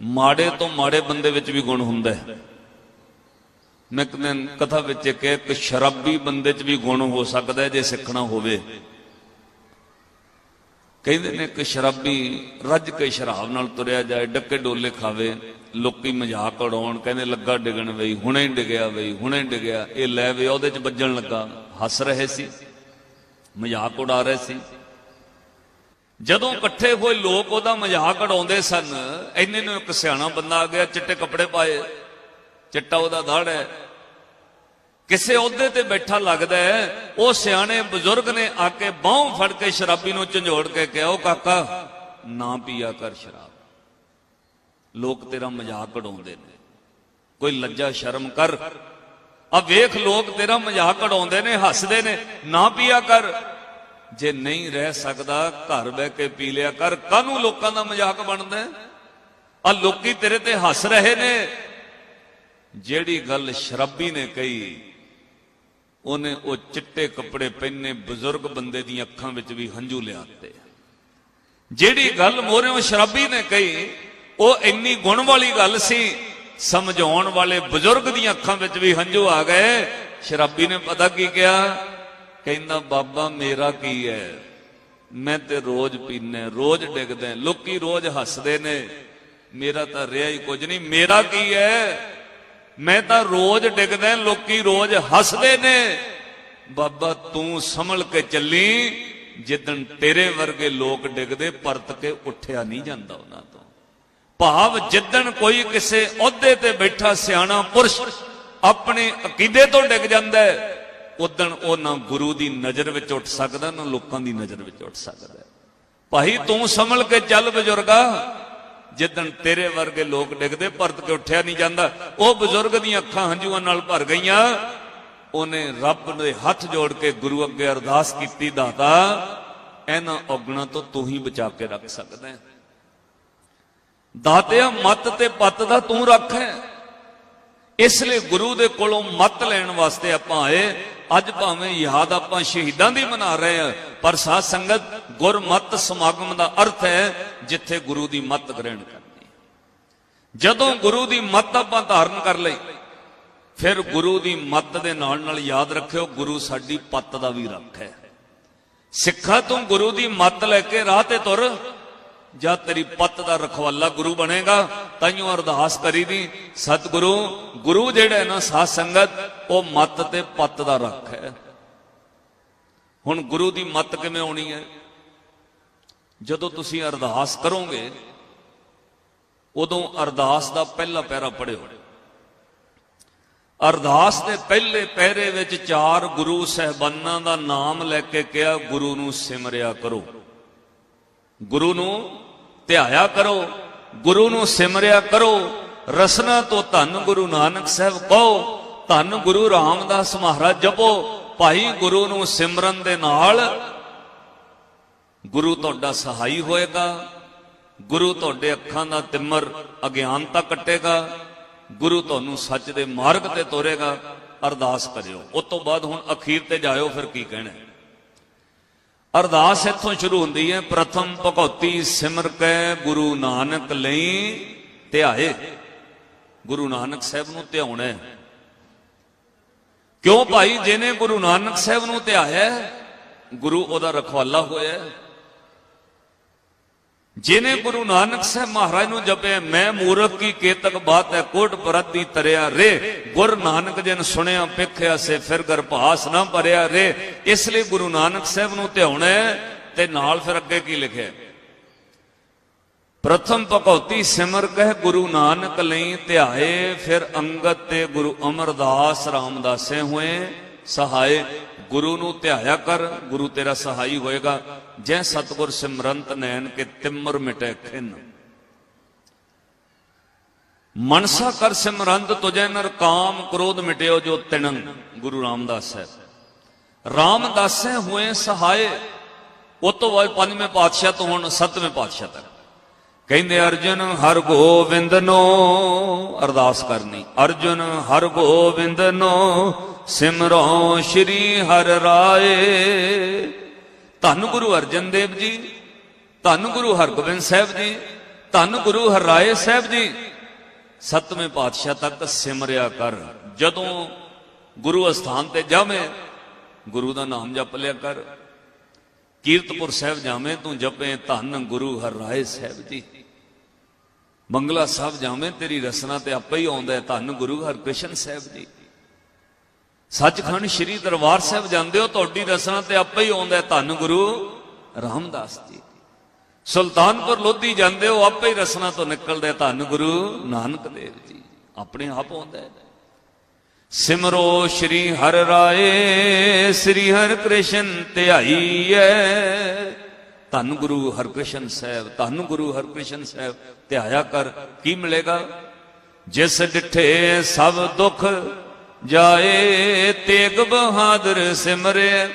ਮਾੜੇ ਤੋਂ ਮਾੜੇ ਬੰਦੇ ਵਿੱਚ ਵੀ ਗੁਣ ਹੁੰਦਾ ਹੈ। ਮੈਂ ਇੱਕ ਕਥਾ ਵਿੱਚ ਕਿਹਾ ਇੱਕ ਸ਼ਰਾਬੀ ਬੰਦੇ 'ਚ ਵੀ ਗੁਣ ਹੋ ਸਕਦਾ ਹੈ ਜੇ ਸਿੱਖਣਾ ਹੋਵੇ। ਕਹਿੰਦੇ ਨੇ ਕਿ ਸ਼ਰਾਬੀ ਰੱਜ ਕੇ ਸ਼ਰਾਬ ਨਾਲ ਤੁਰਿਆ ਜਾਏ, ਡੱਕੇ ਡੋਲੇ ਖਾਵੇ, ਲੋਕੀ ਮਜ਼ਾਕ ਉਡਾਉਣ, ਕਹਿੰਦੇ ਲੱਗਾ ਡਿਗਣ ਬਈ, ਹੁਣੇ ਹੀ ਡਿਗਿਆ ਬਈ, ਹੁਣੇ ਹੀ ਡਿਗਿਆ, ਇਹ ਲੈ ਵੇ ਉਹਦੇ 'ਚ ਵੱਜਣ ਲੱਗਾ। ਹੱਸ ਰਹੇ ਸੀ, ਮਜ਼ਾਕ ਉਡਾ ਰਹੇ ਸੀ। ਜਦੋਂ ਇਕੱਠੇ ਹੋਏ ਲੋਕ ਉਹਦਾ ਮਜ਼ਾਕ ਉਡਾਉਂਦੇ ਸਨ, ਇੰਨੇ ਨੂੰ ਇੱਕ ਸਿਆਣਾ ਬੰਦਾ ਆ ਗਿਆ, ਚਿੱਟੇ ਕੱਪੜੇ ਪਾਏ, ਚਿੱਟਾ ਉਹਦਾ ਦਾੜ ਹੈ। ਕਿਸੇ ਅਹੁਦੇ ਤੇ ਬੈਠਾ ਲੱਗਦਾ ਹੈ, ਉਹ ਸਿਆਣੇ ਬਜ਼ੁਰਗ ਨੇ ਆ ਕੇ ਬਾਹ ਫੜ ਕੇ ਸ਼ਰਾਬੀ ਨੂੰ ਝੰਜੋੜ ਕੇ ਕਿਹਾ, ਉਹ ਕਾਕਾ, ਨਾ ਪੀਆ ਕਰ ਸ਼ਰਾਬ। ਲੋਕ ਤੇਰਾ ਮਜ਼ਾਕ ਉਡਾਉਂਦੇ ਨੇ। ਕੋਈ ਲੱਜਾ ਸ਼ਰਮ ਕਰ। ਆ ਵੇਖ, ਲੋਕ ਤੇਰਾ ਮਜ਼ਾਕ ਉਡਾਉਂਦੇ ਨੇ, ਹੱਸਦੇ ਨੇ, ਨਾ ਪੀਆ ਕਰ। ਜੇ ਨਹੀਂ ਰਹਿ ਸਕਦਾ, ਘਰ ਬਹਿ ਕੇ ਪੀ ਲਿਆ ਕਰ। ਕਾਹਨੂੰ ਲੋਕਾਂ ਦਾ ਮਜ਼ਾਕ ਬਣਦਾ ਆ ਲੋਕੀ ਤੇਰੇ ਤੇ ਹੱਸ ਰਹੇ ਨੇ। ਜਿਹੜੀ ਗੱਲ ਸ਼ਰਾਬੀ ਨੇ ਕਹੀ, ਉਹਨੇ ਉਹ ਚਿੱਟੇ ਕੱਪੜੇ ਪਹਿਨੇ ਬਜ਼ੁਰਗ ਬੰਦੇ ਦੀਆਂ ਅੱਖਾਂ ਵਿੱਚ ਵੀ ਹੰਝੂ ਲਿਆਤੇ ਜਿਹੜੀ ਗੱਲ ਮੋਰਿਓ ਸ਼ਰਾਬੀ ਨੇ ਕਹੀ, ਉਹ ਇੰਨੀ ਗੁਣ ਵਾਲੀ ਗੱਲ ਸੀ, ਸਮਝਾਉਣ ਵਾਲੇ ਬਜ਼ੁਰਗ ਦੀਆਂ ਅੱਖਾਂ ਵਿੱਚ ਵੀ ਹੰਝੂ ਆ ਗਏ। ਸ਼ਰਾਬੀ ਨੇ ਪਤਾ ਕੀ ਕਿਹਾ? ਕਹਿੰਦਾ, ਬਾਬਾ, ਮੇਰਾ ਕੀ ਹੈ ਮੈਂ ਤੇ ਰੋਜ਼ ਪੀਨੇ, ਰੋਜ਼ ਡਿੱਗਦੇ ਲੋਕੀ ਰੋਜ਼ ਹੱਸਦੇ ਨੇ। ਮੇਰਾ ਤਾਂ ਰਿਹਾ ਹੀ ਕੁਝ ਨਹੀਂ। ਮੇਰਾ ਕੀ ਹੈ ਮੈਂ ਤਾਂ ਰੋਜ਼ ਡਿੱਗਦਾ ਲੋਕੀ ਰੋਜ਼ ਹੱਸਦੇ ਨੇ। ਬਾਬਾ, ਤੂੰ ਸੰਭਲ ਕੇ ਚੱਲੀ। ਜਿੱਦਣ ਤੇਰੇ ਵਰਗੇ ਲੋਕ ਡਿੱਗਦੇ, ਪਰਤ ਕੇ ਉੱਠਿਆ ਨਹੀਂ ਜਾਂਦਾ ਉਹਨਾਂ ਤੋਂ। ਭਾਵ ਜਿੱਦਣ ਕੋਈ ਕਿਸੇ ਅਹੁਦੇ ਤੇ ਬੈਠਾ ਸਿਆਣਾ ਪੁਰਸ਼ ਆਪਣੇ ਅਕੀਦੇ ਤੋਂ ਡਿੱਗ ਜਾਂਦਾ ਹੈ ਉਦਣ ਉਹ ਨਾ ਗੁਰੂ ਦੀ ਨਜ਼ਰ ਵਿੱਚ ਉੱਠ ਸਕਦਾ ਨਾ ਲੋਕਾਂ ਦੀ ਨਜ਼ਰ ਵਿੱਚ ਉੱਠ ਸਕਦਾ। ਭਾਈ, ਤੂੰ ਸੰਭਲ ਕੇ ਚੱਲ ਬਜ਼ੁਰਗਾ। ਜਿੱਦਣ ਤੇਰੇ ਵਰਗੇ ਲੋਕ ਡਿੱਗਦੇ, ਪਰਤ ਕੇ ਉੱਠਿਆ ਨਹੀਂ ਜਾਂਦਾ। ਉਹ ਬਜ਼ੁਰਗ ਦੀਆਂ ਅੱਖਾਂ ਹੰਝੂਆਂ ਨਾਲ ਭਰ ਗਈਆਂ। ਉਹਨੇ ਰੱਬ ਦੇ ਹੱਥ ਜੋੜ ਕੇ ਗੁਰੂ ਅੱਗੇ ਅਰਦਾਸ ਕੀਤੀ, ਦਾਤਾ, ਇਹਨਾਂ ਔਗਣਾਂ ਤੋਂ ਤੂੰ ਹੀ ਬਚਾ ਕੇ ਰੱਖ ਸਕਦਾ ਹੈ। ਦਾਤਿਆ, ਮਤ ਤੇ ਪਤ ਦਾ ਤੂੰ ਰੱਖ ਹੈ। ਇਸ ਲਈ ਗੁਰੂ ਦੇ ਕੋਲੋਂ ਮਤ ਲੈਣ ਵਾਸਤੇ ਆਪਾਂ ਆਏ। ਅੱਜ ਭਾਵੇਂ ਯਾਦ ਆਪਾਂ ਸ਼ਹੀਦਾਂ ਦੀ ਮਨਾ ਰਹੇ ਆ, ਪਰ ਸਾਧ ਸੰਗਤ ਗੁਰਮਤ ਸਮਾਗਮ ਦਾ ਅਰਥ ਹੈ ਜਿੱਥੇ ਗੁਰੂ ਦੀ ਮੱਤ ਗ੍ਰਹਿਣ ਕਰਨੀ। ਜਦੋਂ ਗੁਰੂ ਦੀ ਮੱਤ ਆਪਾਂ ਧਾਰਨ ਕਰ ਲਈ, ਫਿਰ ਗੁਰੂ ਦੀ ਮੱਤ ਦੇ ਨਾਲ ਨਾਲ ਯਾਦ ਰੱਖਿਓ, ਗੁਰੂ ਸਾਡੀ ਪੱਤ ਦਾ ਵੀ ਰੱਖ ਹੈ। ਸਿੱਖਾ ਤੋਂ ਗੁਰੂ ਦੀ ਮੱਤ ਲੈ ਕੇ ਰਾਹ ਤੇ ਤੁਰ ਜਦ ਤੇਰੀ ਪੱਤ ਦਾ ਰਖਵਾਲਾ ਗੁਰੂ ਬਣੇਗਾ, ਤਾਈਓ ਅਰਦਾਸ ਕਰੀਦੀ, ਸਤਿਗੁਰੂ, ਗੁਰੂ ਜਿਹੜਾ ਹੈ ਨਾ ਸਾਧ ਸੰਗਤ, ਉਹ ਮੱਤ ਤੇ ਪੱਤ ਦਾ ਰੱਖ ਹੈ। ਹੁਣ ਗੁਰੂ ਦੀ ਮੱਤ ਕਿਵੇਂ ਆਉਣੀ ਹੈ? ਜਦੋਂ ਤੁਸੀਂ ਅਰਦਾਸ ਕਰੋਗੇ, ਉਦੋਂ ਅਰਦਾਸ ਦਾ ਪਹਿਲਾ ਪੈਰਾ ਪੜਿਓ। ਅਰਦਾਸ ਦੇ ਪਹਿਲੇ ਪਹਿਰੇ ਵਿੱਚ ਚਾਰ ਗੁਰੂ ਸਹਿਬਾਨਾਂ ਦਾ ਨਾਮ ਲੈ ਕੇ ਕਿਹਾ, ਗੁਰੂ ਨੂੰ ਸਿਮਰਿਆ ਕਰੋ। ਗੁਰੂ ਨੂੰ ਧਿਆਇਆ ਕਰੋ, ਗੁਰੂ ਨੂੰ ਸਿਮਰਿਆ ਕਰੋ, ਰਸਨਾ ਤੋਂ ਧੰਨ ਗੁਰੂ ਨਾਨਕ ਸਾਹਿਬ ਕਹੋ, ਧੰਨ ਗੁਰੂ ਰਾਮਦਾਸ ਮਹਾਰਾਜ ਜਪੋ, ਭਾਈ ਗੁਰੂ ਨੂੰ ਸਿਮਰਨ ਦੇ ਨਾਲ ਗੁਰੂ ਤੁਹਾਡਾ ਸਹਾਈ ਹੋਏਗਾ, ਗੁਰੂ ਤੁਹਾਡੇ ਅੱਖਾਂ ਦਾ ਤਿਮਰ ਅਗਿਆਨਤਾ ਕੱਟੇਗਾ, ਗੁਰੂ ਤੁਹਾਨੂੰ ਸੱਚ ਦੇ ਮਾਰਗ ਤੇ ਤੋਰੇਗਾ, ਅਰਦਾਸ ਕਰਿਓ। ਉਸ ਤੋਂ ਬਾਅਦ ਹੁਣ ਅਖੀਰ ਤੇ ਜਾਇਓ, ਫਿਰ ਕੀ ਕਹਿਣਾ ਅਰਦਾਸ ਇੱਥੋਂ ਸ਼ੁਰੂ ਹੁੰਦੀ ਹੈ, ਪ੍ਰਥਮ ਭਗਉਤੀ ਸਿਮਰ ਕੈ ਗੁਰੂ ਨਾਨਕ ਲਈ ਧਿਆਏ। ਗੁਰੂ ਨਾਨਕ ਸਾਹਿਬ ਨੂੰ ਧਿਆਉਣਾ ਹੈ। ਕਿਉਂ ਭਾਈ? ਜਿਹਨੇ ਗੁਰੂ ਨਾਨਕ ਸਾਹਿਬ ਨੂੰ ਧਿਆਇਆ ਗੁਰੂ ਉਹਦਾ ਰਖਵਾਲਾ ਹੋਇਆ ਹੈ। ਜਿਹਨੇ ਗੁਰੂ ਨਾਨਕ ਸਾਹਿਬ ਮਹਾਰਾਜ ਨੂੰ ਜਪਿਆ, ਮੈਂ ਮੂਰਖ ਕੀ ਕੇਤਕ ਬਾਤ ਹੈ, ਕੋਟ ਪਰਤੀ ਤਰਿਆ ਰੇ। ਗੁਰ ਨਾਨਕ ਜਨ ਸੁਣਿਆ, ਪਿਖਿਆ ਸੇ ਫਿਰ ਗਰਭਾਸ ਨਾ ਭਰਿਆ ਰੇ। ਇਸ ਲਈ ਗੁਰੂ ਨਾਨਕ ਸਾਹਿਬ ਨੂੰ ਧਿਆਉਣਾ ਤੇ ਨਾਲ ਫਿਰ ਅੱਗੇ ਕੀ ਲਿਖਿਆ ਪ੍ਰਥਮ ਭਗਉਤੀ ਸਿਮਰ ਕਹਿ, ਗੁਰੂ ਨਾਨਕ ਲਈ ਧਿਆਏ, ਫਿਰ ਅੰਗਦ ਤੇ ਗੁਰੂ ਅਮਰਦਾਸ ਰਾਮਦਾਸੇ ਹੋਏ, ਸਹਾਏ। ਗੁਰੂ ਨੂੰ ਧਿਆਇਆ ਕਰ, ਗੁਰੂ ਤੇਰਾ ਸਹਾਈ ਹੋਏਗਾ। ਜੈ ਸਤਗੁਰ ਸਿਮਰੰਤ ਨੈਣ ਕੇ ਤਿਮਰ ਮਿਟੇ ਖਿਨ। ਮਨਸਾ ਕਰ ਸਿਮਰੰਤ ਤੁਜੈ ਨਰ ਕਾਮ, ਕ੍ਰੋਧ ਮਿਟਿਓ ਜੋ ਤਿਣੰ ਗੁਰੂ ਰਾਮਦਾਸ ਹੈ। ਰਾਮਦਾਸੇ ਹੋਏ ਸਹਾਏ ਉਹ ਤੋਂ ਬਾਅਦ ਪੰਜਵੇਂ ਪਾਤਸ਼ਾਹ ਤੋਂ ਹੁਣ ਸੱਤਵੇਂ ਪਾਤਸ਼ਾਹ ਤੱਕ। ਕਹਿੰਦੇ, ਅਰਜੁਨ ਹਰ ਗੋਬਿੰਦ ਨੋ ਅਰਦਾਸ ਕਰਨੀ। ਅਰਜੁਨ ਹਰ ਗੋਬਿੰਦ ਨੋ ਸਿਮਰੋ ਸ਼੍ਰੀ ਹਰ ਰਾਏ। ਧੰਨ ਗੁਰੂ ਅਰਜਨ ਦੇਵ ਜੀ, ਧੰਨ ਗੁਰੂ ਹਰਗੋਬਿੰਦ ਸਾਹਿਬ ਜੀ, ਧੰਨ ਗੁਰੂ ਹਰਾਏ ਸਾਹਿਬ ਜੀ। ਸਤਵੇਂ ਪਾਤਸ਼ਾਹ ਤੱਕ ਸਿਮਰਿਆ ਕਰ। ਜਦੋਂ ਗੁਰੂ ਅਸਥਾਨ ਤੇ ਜਾਵੇਂ, ਗੁਰੂ ਦਾ ਨਾਮ ਜਪ ਲਿਆ ਕਰ। ਕੀਰਤਪੁਰ ਸਾਹਿਬ ਜਾਵੇਂ, ਤੂੰ ਜਪੇ ਧੰਨ ਗੁਰੂ ਹਰਾਏ ਸਾਹਿਬ ਜੀ। ਮੰਗਲਾ ਸਾਹਿਬ ਜਾਵੇਂ, ਤੇਰੀ ਰਸਨਾ ਤੇ ਆਪੇ ਹੀ ਆਉਂਦਾ ਧੰਨ ਗੁਰੂ ਹਰਕ੍ਰਿਸ਼ਨ ਸਾਹਿਬ ਜੀ। ਸੱਚਖੰਡ ਸ੍ਰੀ ਦਰਬਾਰ ਸਾਹਿਬ ਜਾਂਦੇ ਹੋ, ਤੁਹਾਡੀ ਰਸਨਾ ਤੇ ਆਪੇ ਹੀ ਆਉਂਦਾ ਧੰਨ ਗੁਰੂ ਰਾਮਦਾਸ ਜੀ। ਸੁਲਤਾਨਪੁਰ ਲੋਧੀ ਜਾਂਦੇ ਹੋ, ਆਪੇ ਹੀ ਰਸਨਾ ਤੋਂ ਨਿਕਲਦਾ ਧੰਨ ਗੁਰੂ ਨਾਨਕ ਦੇਵ ਜੀ। ਆਪਣੇ ਆਪ ਆਉਂਦਾ ਹੈ। ਸਿਮਰੋ ਸ਼੍ਰੀ ਹਰ ਰਾਏ, ਸ੍ਰੀ ਹਰਿ ਕ੍ਰਿਸ਼ਨ ਧਿਆਈਐ ਧੰਨ ਗੁਰੂ ਹਰਕ੍ਰਿਸ਼ਨ ਸਾਹਿਬ, ਧੰਨ ਗੁਰੂ ਹਰਕ੍ਰਿਸ਼ਨ ਸਾਹਿਬ, ਧਿਆਇਆ ਕਰ, ਕੀ ਮਿਲੇਗਾ? ਜਿਸ ਡਿਠੇ ਸਭ ਦੁੱਖ ਜਾਏ ਤੇਗ ਬਹਾਦਰ ਸਿਮਰਿਆ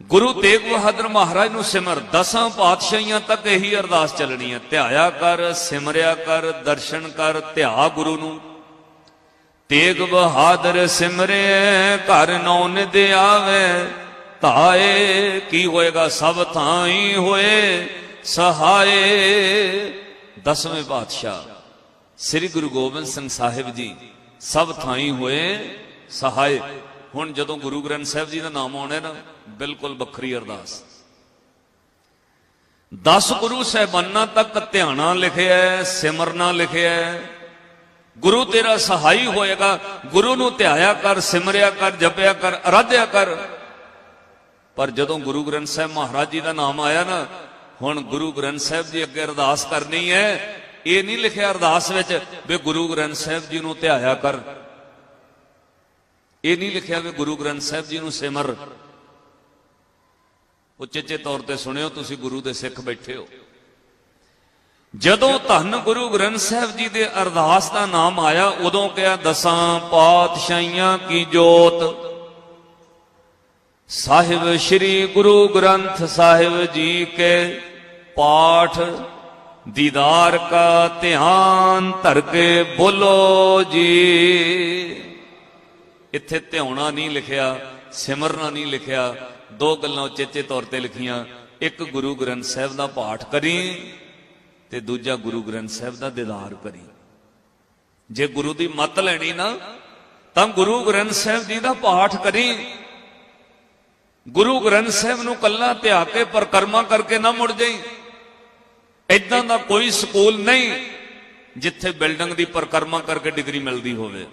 ਗੁਰੂ ਤੇਗ ਬਹਾਦਰ ਮਹਾਰਾਜ ਨੂੰ ਸਿਮਰ। ਦਸਾਂ ਪਾਤਸ਼ਾਹੀਆਂ ਤੱਕ ਇਹੀ ਅਰਦਾਸ ਚੱਲਣੀ ਹੈ। ਧਿਆਇਆ ਕਰ, ਸਿਮਰਿਆ ਕਰ, ਦਰਸ਼ਨ ਕਰ, ਧਿਆ ਗੁਰੂ ਨੂੰ। ਤੇਗ ਬਹਾਦਰ ਸਿਮਰੇ, ਘਰ ਨੌਨ ਦੇ ਆਵੇ। ਧਾਏ, ਕੀ ਹੋਏਗਾ? ਸਭ ਥਾਈ ਹੋਏ। ਸਹਾਏ, ਦਸਵੇਂ ਪਾਤਸ਼ਾਹ, ਸ੍ਰੀ ਗੁਰੂ ਗੋਬਿੰਦ ਸਿੰਘ ਸਾਹਿਬ ਜੀ। ਸਭ ਥਾਈ ਹੋਏ ਸਹਾਏ ਹੁਣ ਜਦੋਂ ਗੁਰੂ ਗ੍ਰੰਥ ਸਾਹਿਬ ਜੀ ਦਾ ਨਾਮ ਆਉਣਾ ਨਾ, ਬਿਲਕੁਲ ਵੱਖਰੀ ਅਰਦਾਸ। 10 ਗੁਰੂ ਸਾਹਿਬਾਨਾਂ ਤੱਕ ਧਿਆਣਾ ਲਿਖਿਆ ਸਿਮਰਨਾ ਲਿਖਿਆ ਗੁਰੂ ਤੇਰਾ ਸਹਾਈ ਹੋਏਗਾ, ਗੁਰੂ ਨੂੰ ਧਿਆਇਆ ਕਰ, ਸਿਮਰਿਆ ਕਰ, ਜਪਿਆ ਕਰ, ਅਰਾਧਿਆ ਕਰ। ਪਰ ਜਦੋਂ ਗੁਰੂ ਗ੍ਰੰਥ ਸਾਹਿਬ ਮਹਾਰਾਜ ਜੀ ਦਾ ਨਾਮ ਆਇਆ ਨਾ, ਹੁਣ ਗੁਰੂ ਗ੍ਰੰਥ ਸਾਹਿਬ ਜੀ ਅੱਗੇ ਅਰਦਾਸ ਕਰਨੀ ਹੈ ਇਹ ਨਹੀਂ ਲਿਖਿਆ ਅਰਦਾਸ ਵਿੱਚ ਵੀ ਗੁਰੂ ਗ੍ਰੰਥ ਸਾਹਿਬ ਜੀ ਨੂੰ ਧਿਆਇਆ ਕਰ। ਇਹ ਨਹੀਂ ਲਿਖਿਆ ਵੀ ਗੁਰੂ ਗ੍ਰੰਥ ਸਾਹਿਬ ਜੀ ਨੂੰ ਸਿਮਰ। ਉਚੇਚੇ ਤੌਰ ਤੇ ਸੁਣਿਓ, ਤੁਸੀਂ ਗੁਰੂ ਦੇ ਸਿੱਖ ਬੈਠੇ ਹੋ। ਜਦੋਂ ਧੰਨ ਗੁਰੂ ਗ੍ਰੰਥ ਸਾਹਿਬ ਜੀ ਦੇ ਅਰਦਾਸ ਦਾ ਨਾਮ ਆਇਆ, ਉਦੋਂ ਕਿਹਾ, ਦਸਾਂ ਪਾਤਸ਼ਾਹੀਆਂ ਕੀ ਜੋਤ? ਸਾਹਿਬ ਸ੍ਰੀ ਗੁਰੂ ਗ੍ਰੰਥ ਸਾਹਿਬ ਜੀ ਕੇ ਪਾਠ ਦੀਦਾਰ ਕਾ ਧਿਆਨ ਧਰ ਕੇ ਬੋਲੋ ਜੀ। ਇੱਥੇ ਧਿਆਉਣਾ ਨਹੀਂ ਲਿਖਿਆ, ਸਿਮਰਨਾ ਨਹੀਂ ਲਿਖਿਆ, ਦੋ ਗੱਲਾਂ ਉਚੇਚੇ ਤੌਰ ਤੇ ਲਿਖੀਆਂ। ਇੱਕ ਗੁਰੂ ਗ੍ਰੰਥ ਸਾਹਿਬ ਦਾ ਪਾਠ ਕਰੀ ਤੇ ਦੂਜਾ ਗੁਰੂ ਗ੍ਰੰਥ ਸਾਹਿਬ ਦਾ ਦੀਦਾਰ ਕਰੀ। ਜੇ ਗੁਰੂ ਦੀ ਮੱਤ ਲੈਣੀ ਨਾ, ਤਾਂ ਗੁਰੂ ਗ੍ਰੰਥ ਸਾਹਿਬ ਜੀ ਦਾ ਪਾਠ ਕਰੀ। ਗੁਰੂ ਗ੍ਰੰਥ ਸਾਹਿਬ ਨੂੰ ਕੱਲਾ ਧਿਆ ਕੇ ਪਰਕਰਮਾ ਕਰਕੇ ਨਾ ਮੁੜ ਜਾਈ। ਇਦਾਂ ਦਾ ਕੋਈ ਸਕੂਲ ਨਹੀਂ ਜਿੱਥੇ ਬਿਲਡਿੰਗ ਦੀ ਪਰਕਰਮਾ ਕਰਕੇ ਡਿਗਰੀ ਮਿਲਦੀ ਹੋਵੇ।